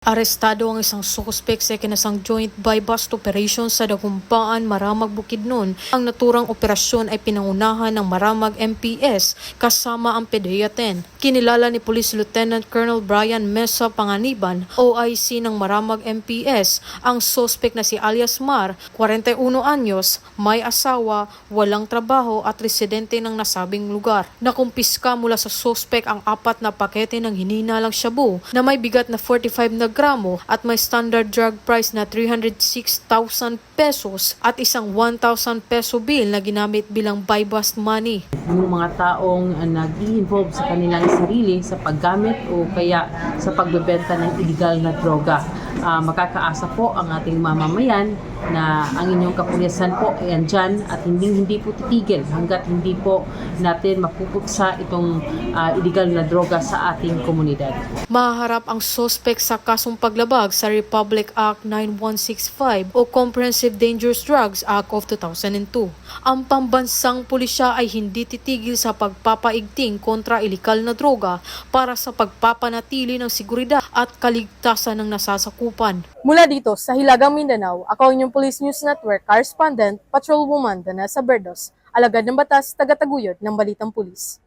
Arestado ang isang suspect sa ikinasang joint buy-bust operation sa Dagumpaan, Maramag, Bukidnon. Ang naturang operasyon ay pinangunahan ng Maramag MPS kasama ang PDEA 10. Kinilala ni Police Lieutenant Colonel Brian Mesa Panganiban, OIC ng Maramag MPS, ang suspect na si alias Mar, 41 anyos, may asawa, walang trabaho at residente ng nasabing lugar. Nakumpiska mula sa suspect ang apat na pakete ng hininalang shabu na may bigat na 45 na gramo at may standard drug price na 306,000 pesos at isang 1,000 peso bill na ginamit bilang buy-bust money. yung mga taong uh, nag-i-involve sa kanilang sarili sa paggamit o kaya sa pagbebenta ng illegal na droga. Ah, makakaasa po ang ating mamamayan na ang inyong kapulisan po ay andyan at hindi hindi po titigil hanggat hindi po natin mapupuksa itong ah, illegal na droga sa ating komunidad. Maharap ang suspect sa kasong paglabag sa Republic Act 9165 o Comprehensive Dangerous Drugs Act of 2002. Ang pambansang pulisya ay hindi titigil sa pagpapaigting kontra ilikal na droga para sa pagpapanatili ng seguridad at kaligtasan ng nasasakupan. Mula dito sa Hilagang Mindanao, ako ang inyong Police News Network correspondent, Patrolwoman Danessa Berdos, alagad ng batas, tagataguyod ng Balitang Pulis.